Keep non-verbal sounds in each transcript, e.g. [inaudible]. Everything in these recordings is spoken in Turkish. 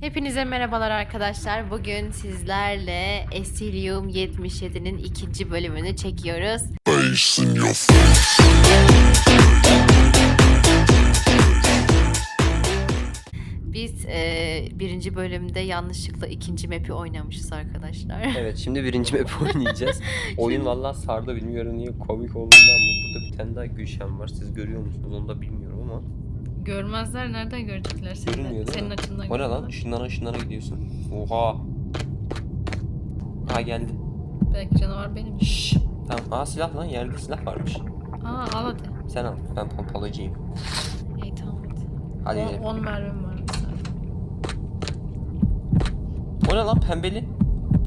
Hepinize merhabalar arkadaşlar. Bugün sizlerle Esilium 77'nin ikinci bölümünü çekiyoruz. Biz e, birinci bölümde yanlışlıkla ikinci map'i oynamışız arkadaşlar. Evet şimdi birinci map [laughs] oynayacağız. Oyun vallahi sardı bilmiyorum niye komik olduğundan ama burada bir tane daha Gülşen var. Siz görüyor musunuz onu da bilmiyorum. Görmezler nereden görecekler seni? Görünmüyor değil Senin mi? açından O ne lan? görürler. Işınlara ışınlara gidiyorsun. Oha. Ha geldi. Belki canavar benim. Şşş. Tamam. Aa silah lan yerde silah varmış. Aa al hadi. Sen al. Ben pompalayıcıyım. İyi tamam hadi. Hadi On- gidelim. 10 mermim var mesela. O ne lan pembeli?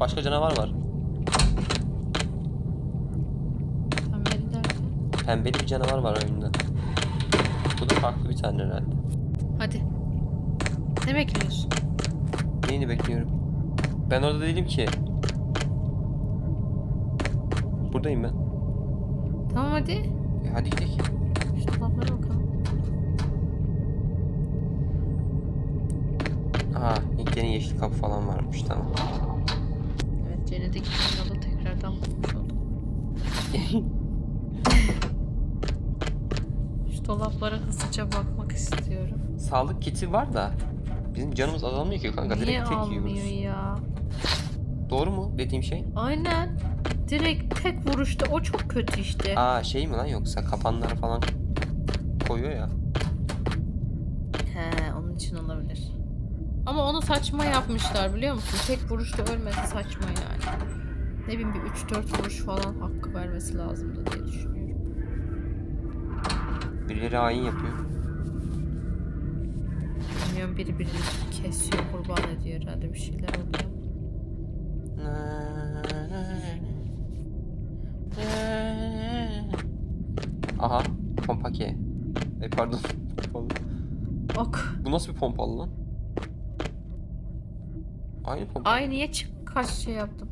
Başka canavar var. Sen beni derken. Pembeli bir canavar var oyunda. Farklı bir tane herhalde. Hadi. Ne bekliyorsun? Neyini bekliyorum? Ben orada değilim ki. Buradayım ben. Tamam hadi. E, hadi gidelim. Şu dolaplara bakalım. Aa, ilk yeni yeşil kapı falan varmış tamam. Evet Cennetteki yolu tekrardan bulmuş oldum. [laughs] Şu dolaplara hızlıca bakmak istiyorum. Sağlık kiti var da bizim canımız azalmıyor ki kanka Niye direkt tek almıyor yiyoruz. ya? Doğru mu dediğim şey? Aynen. Direkt tek vuruşta o çok kötü işte. Aa şey mi lan yoksa kapanlar falan koyuyor ya. He onun için olabilir. Ama onu saçma yapmışlar biliyor musun? Tek vuruşta ölmesi saçma yani. Ne bileyim bir 3-4 vuruş falan hakkı vermesi lazımdı diye düşünüyorum. Birileri hain yapıyor. Bilmiyorum biri birini kesiyor, kurban ediyor herhalde bir şeyler oluyor. Aha pompa ki. Ay pardon. Pompalı. Ok. Bu nasıl bir pompalı lan? Aynı pompa. Ay niye çık kaç şey yaptım?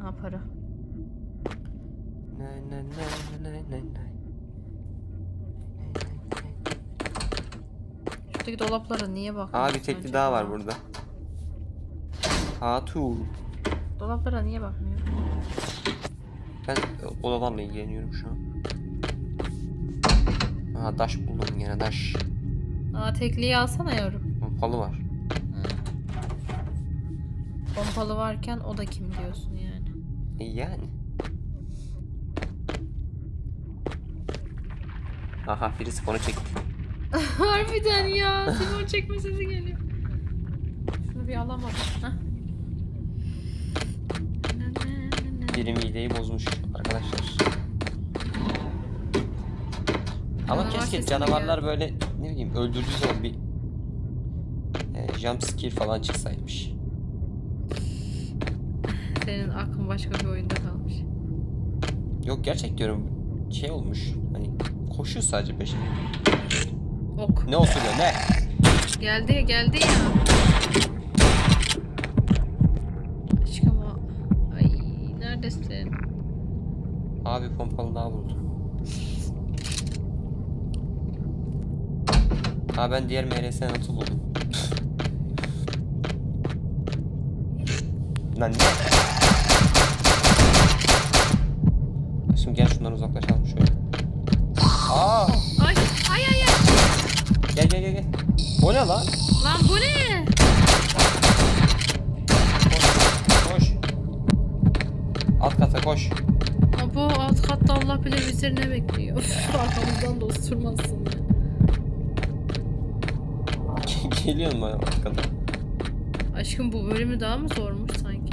Aha para. Ne, ne, ne, ne, ne, Şuradaki dolaplara niye bakmıyorsun Aa bir tekli daha var burada. Hatu. Dolaplara niye bakmıyor? Ben odalarla ilgileniyorum şu an. Aha daş buldum yine daş. Aa tekliyi alsana yavrum. Pompalı var. Pompalı varken o da kim diyorsun yani. E yani. Aha biri sponu çekti. [laughs] Harbiden ya. Simon çekme sesi geliyor. Şunu bir alamadım. Hah. Biri mideyi bozmuş arkadaşlar. Ama Canavar keşke sesi canavarlar böyle ne bileyim öldürdüğü zaman bir e, jump scare falan çıksaymış. Senin aklın başka bir oyunda kalmış. Yok gerçek diyorum şey olmuş hani koşuyor sadece peşinde. Ok. Ne oturuyor ne? Geldi geldi ya. Aşkım o- Ay neredesin? Abi pompalı daha vurdu. Ha ben diğer MRS notu buldum. Lan ne? Şimdi gel şundan uzaklaşalım Gel gel gel. O ne lan? Lan bu ne? Koş. Koş. Alt kata koş. Aa, bu alt katta Allah bilir bizi ne bekliyor. Arkamızdan da osurmazsın ya. Geliyorum ben alt kata. Aşkım bu bölümü daha mı zormuş sanki?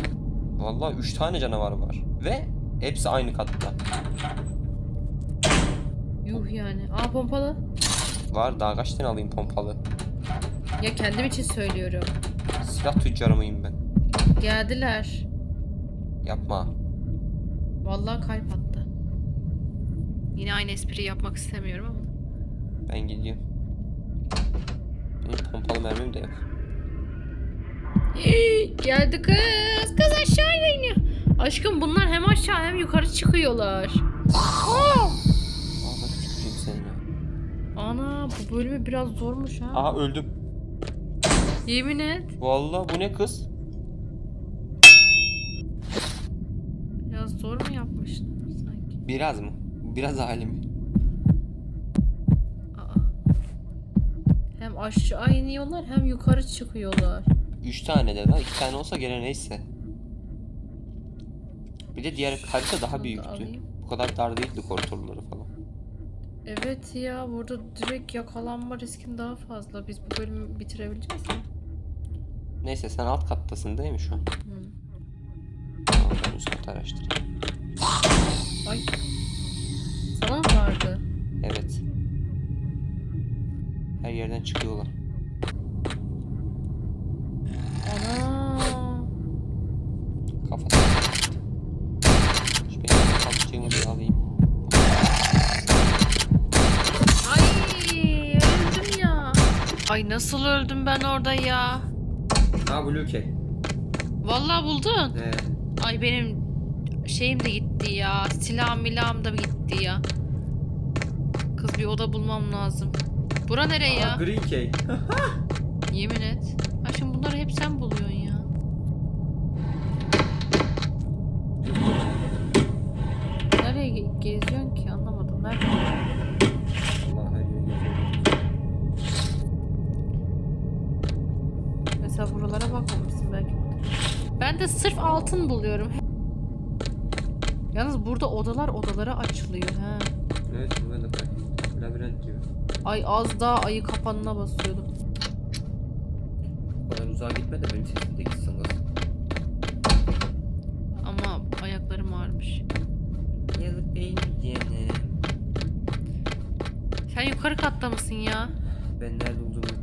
Vallahi 3 tane canavar var. Ve hepsi aynı katta. Yuh yani. Aa pompalı. Var daha kaç tane alayım pompalı. Ya kendim için söylüyorum. Silah tüccarı mıyım ben? Geldiler. Yapma. Vallahi kalp attı. Yine aynı espriyi yapmak istemiyorum ama. Ben gidiyorum. Benim pompalı mermim de yok. Geldi kız. Kız aşağı iniyor. Aşkım bunlar hem aşağı hem yukarı çıkıyorlar. Ağzına [laughs] bu bölümü biraz zormuş ha. Aha öldüm. Yemin et. Vallahi bu ne kız? Ya zor mu yapmışlar sanki? Biraz mı? Biraz alemi. Aa. Hem aşağı iniyorlar hem yukarı çıkıyorlar. Üç tane de la. iki tane olsa gene neyse. Bir de diğer harita daha da büyüktü. Bu kadar dar değildi koridorları falan. Evet ya burada direkt yakalanma riskin daha fazla. Biz bu bölümü bitirebileceğiz mi? Neyse sen alt kattasın değil mi şu an? Hı. Tamam ben üst katı araştırayım. Ay. Sana mı vardı? Evet. Her yerden çıkıyorlar. Ana. Kafadan. Şu benim kapçığımı bir alayım. Ay öldüm ya. Ay nasıl öldüm ben orada ya? Ha Blue Key. Vallahi buldun. Ee, Ay benim şeyim de gitti ya. Silahım milahım da gitti ya. Kız bir oda bulmam lazım. Bura nereye ya? Green Key. [laughs] Yemin et. Ay şimdi bunları hep sen buluyorsun ya. Nereye ge- geziyorsun ki anlamadım. Nerede? Buralara bakmamışsın belki. Ben de sırf altın buluyorum. Yalnız burada odalar odalara açılıyor ha. Evet bu ben de fark ettim. Labirent gibi. Ay az daha ayı kapanına basıyordum. Bu kadar uzağa gitme de benim sesim de gitsin kız. Ama ayaklarım ağrımış. Yazık değil mi canım? Sen yukarı katta mısın ya? Ben nerede olduğumu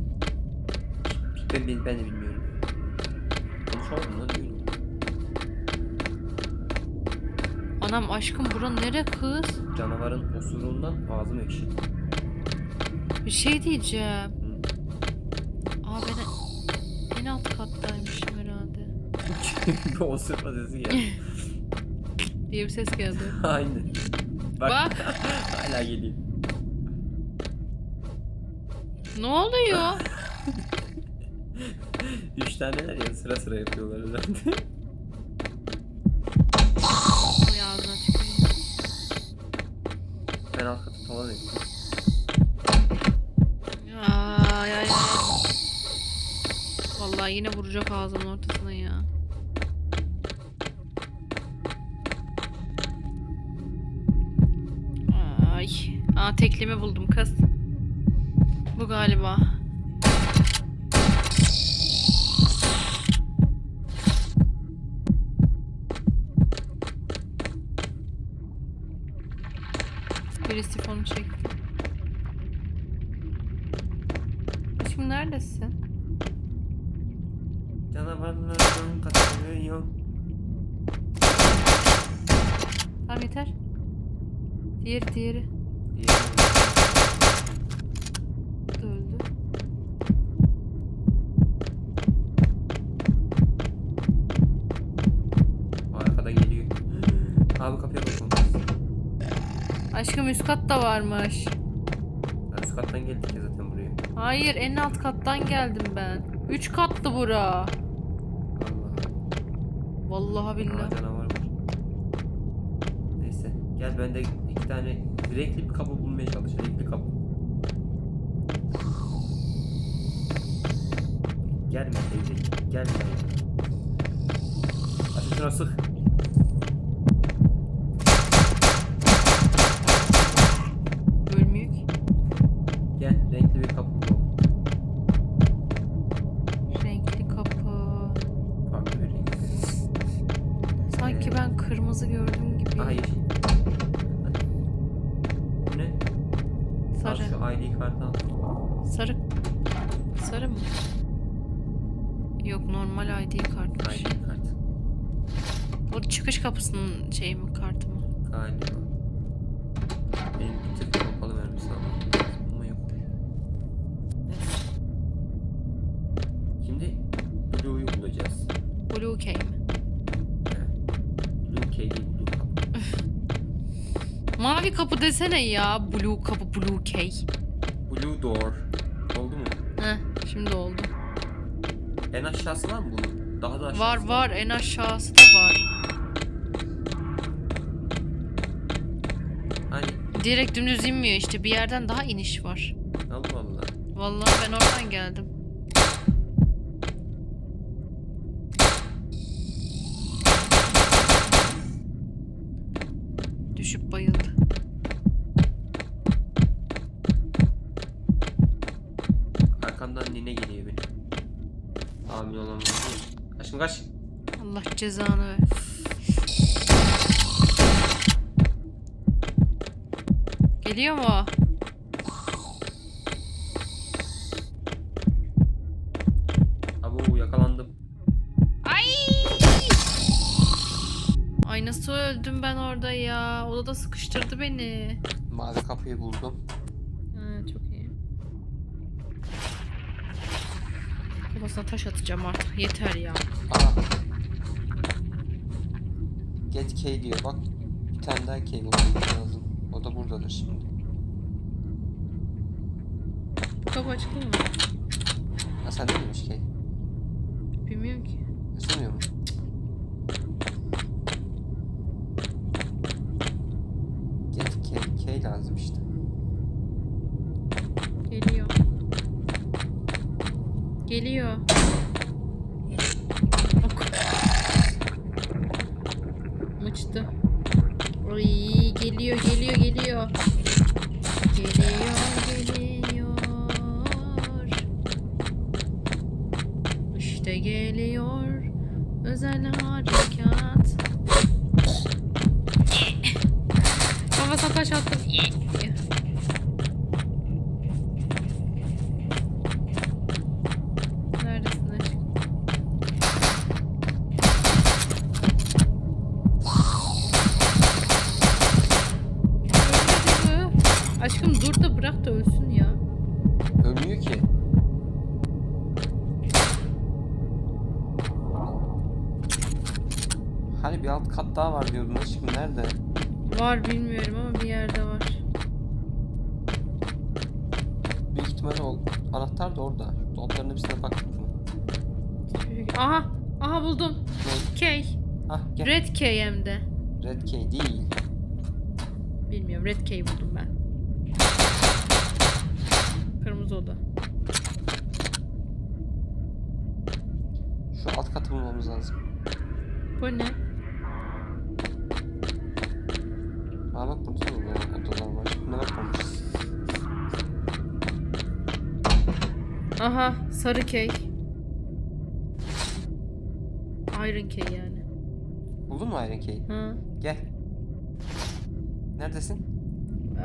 ben, ben, ben de bilmiyorum. Lan diyorum. Anam aşkım bura nere kız? Canavarın osurundan ağzım ekşidi. Bir şey diyeceğim. Hı. Aa ben en alt kattaymışım herhalde. [laughs] bir osurma sesi geldi. [laughs] diye bir ses geldi. [laughs] Aynen. Bak. Bak. Hala geliyor. Ne oluyor? [laughs] Üç taneler ya sıra sıra yapıyorlar herhalde. Ay ağzına tüküreyim. ben alt katı tavan ettim. Ay ay ay. Vallahi yine vuracak ağzımın ortasına ya. Ay. Aa teklimi buldum kız. Bu galiba. Biri sifonu çekti. Şimdi neredesin? Canavarlardan kaçamıyor. Tamam yeter. Diğeri diğeri. Diğeri. [gasps] Abi kapıya lazım. Aşkım üst katta varmış. Ben üst kattan geldik ya zaten buraya. Hayır en alt kattan geldim ben. Üç katlı bura. Allah. Vallahi Aa, billahi. canavar var. Neyse. Gel ben de iki tane renkli bir kapı bulmaya çalış. Renkli kapı. Gelme teyze. Gelme. Hadi şuna sık. Mavi kapı desene ya. Blue kapı Blue Key. Blue Door. Oldu mu? Heh şimdi oldu. En aşağısı var mı bunun? Daha da aşağısı Var var en aşağısı da var. Hani Direkt dümdüz inmiyor işte bir yerden daha iniş var. Allah Allah. Vallahi ben oradan geldim. Düşüp bayıldı. Aşkım kaç. Allah cezanı ver. Geliyor mu o? Abo yakalandım. Ay! Ay nasıl öldüm ben orada ya? Odada sıkıştırdı beni. Mavi kapıyı buldum. Ha, çok iyi. Kafasına taş atacağım artık. Yeter ya. Aa. Get key diyor bak. Bir tane daha key bulmamız lazım. O da buradadır şimdi. Bu kapı açık değil mi? Ha sen değilmiş key. Bilmiyorum ki. Açılmıyor mu? Get key, key lazım işte. Geliyor. Geliyor. Ok. Mıçtı. Ay geliyor geliyor geliyor. Geliyor geliyor. İşte geliyor. Özel harekat. Kafasına taş attım. Neredesin aşkım? Ölmedi mi? Aşkım dur da bırak da ölsün ya. Ölmüyor ki. Hani bir alt kat daha var diyordun aşkım nerede? Var bilmiyorum ama bir yerde var. Büyük ihtimalle o anahtar da orada. Dolapların hepsine mı? Aha! Aha buldum. Ne? K. Hah gel. Red K hem de. Red key değil. Bilmiyorum. Red K buldum ben. Kırmızı oda. Şu alt katı bulmamız lazım. Bu ne? Aa bak burada da odalar, odalar var. Buna bakmamışız. Aha sarı K. Iron K yani. Buldun mu Iron Key'i? Ha. Gel. Neredesin?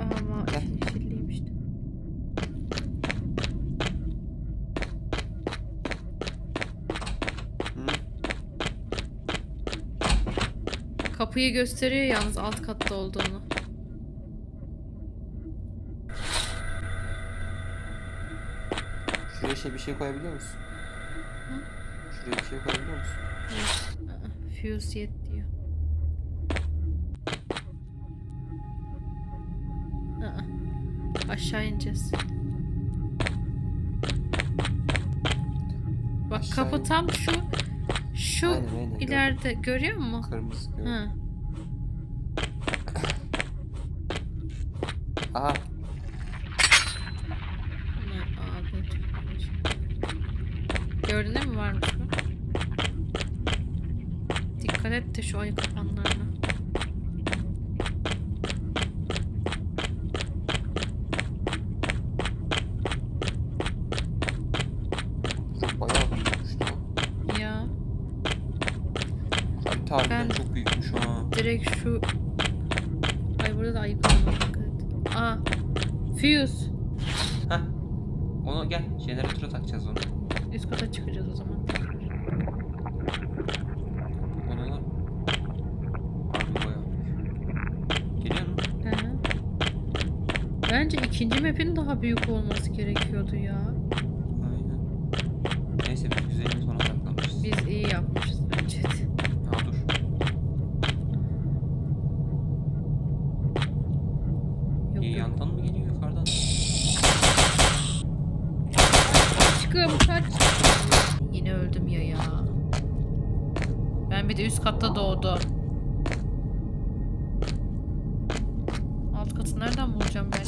Ama Gel. yeşilliyim işte. Hı. Kapıyı gösteriyor yalnız alt katta olduğunu. Şuraya şey bir şey koyabiliyor musun? Şuraya bir şey koyabiliyor musun? Fuse yet diyor. Aa, aşağı ineceğiz. Bak Aşağı kapı in. tam şu şu Aynen, aynen, gördüm. ileride görüyor musun? Kırmızı gördüm. Aha. Gördün mi varmış mı? Dikkat et de şu ayı kapanlarına. çok bayağı büyükmüş lan. Ya Harita harbiden Ben- çok büyükmüş ha. direkt şu... Ay burada da ayı kapanlarına dikkat et. Aa. Fuse. Heh. Onu gel jeneratöre takacağız onu. Üst kata çıkacağız o zaman. Onu da harbi bayağı büyük. Geliyor mu? Hı hı. Bence ikinci map'in daha büyük olması gerekiyordu ya. Aynen. Neyse biz güzelini sona saklamışız. Biz iyi yapmışız bence de. Ha dur. Yok İyi yok. yandan mı geliyor yukarıdan? Aşkım kaç. Yine öldüm Ben bir de üst katta doğdu. Katı nereden bulacağım ben?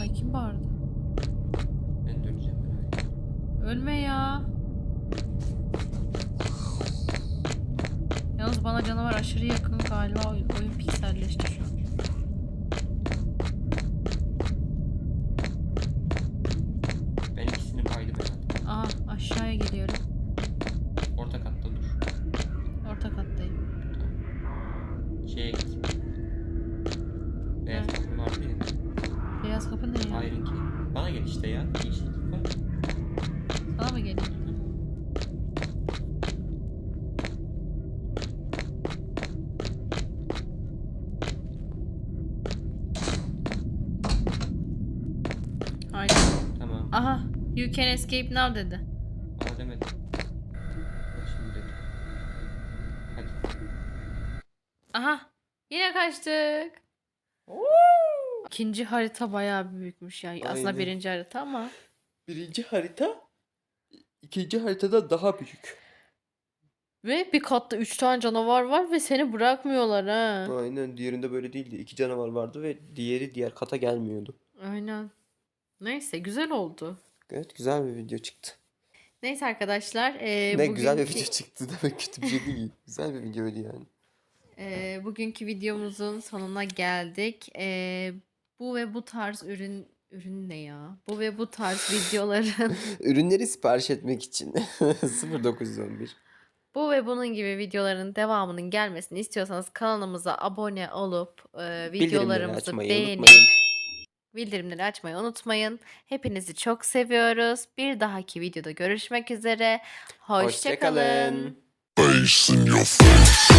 Ay kim bağırdı? Ben merak etme. Ölme ya. Yalnız bana canavar aşırı yakın galiba oyun, oyun pikselleşti şu an. Ben ikisini paydım herhalde. Aa aşağıya geliyorum. Orta katta dur. Orta kattayım. Şeye git. You can escape now dedi. Bana demedi. Bak şimdi dedi. Hadi. Aha. Yine kaçtık. İkinci harita bayağı büyükmüş yani. Aslında Aynen. birinci harita ama. Birinci harita ikinci haritada daha büyük. Ve bir katta üç tane canavar var ve seni bırakmıyorlar ha. Aynen diğerinde böyle değildi. İki canavar vardı ve diğeri diğer kata gelmiyordu. Aynen. Neyse güzel oldu. Evet güzel bir video çıktı. Neyse arkadaşlar. e, ne güzel bir video çıktı [laughs] demek kötü bir şey değil. güzel bir videoydu yani. Ee, bugünkü videomuzun sonuna geldik. Ee, bu ve bu tarz ürün ürün ne ya? Bu ve bu tarz [laughs] videoların Ürünleri sipariş etmek için [laughs] 0911. bu ve bunun gibi videoların devamının gelmesini istiyorsanız kanalımıza abone olup e, videolarımızı beğenip unutmayın. Bildirimleri açmayı unutmayın. Hepinizi çok seviyoruz. Bir dahaki videoda görüşmek üzere. Hoşçakalın. İn your face.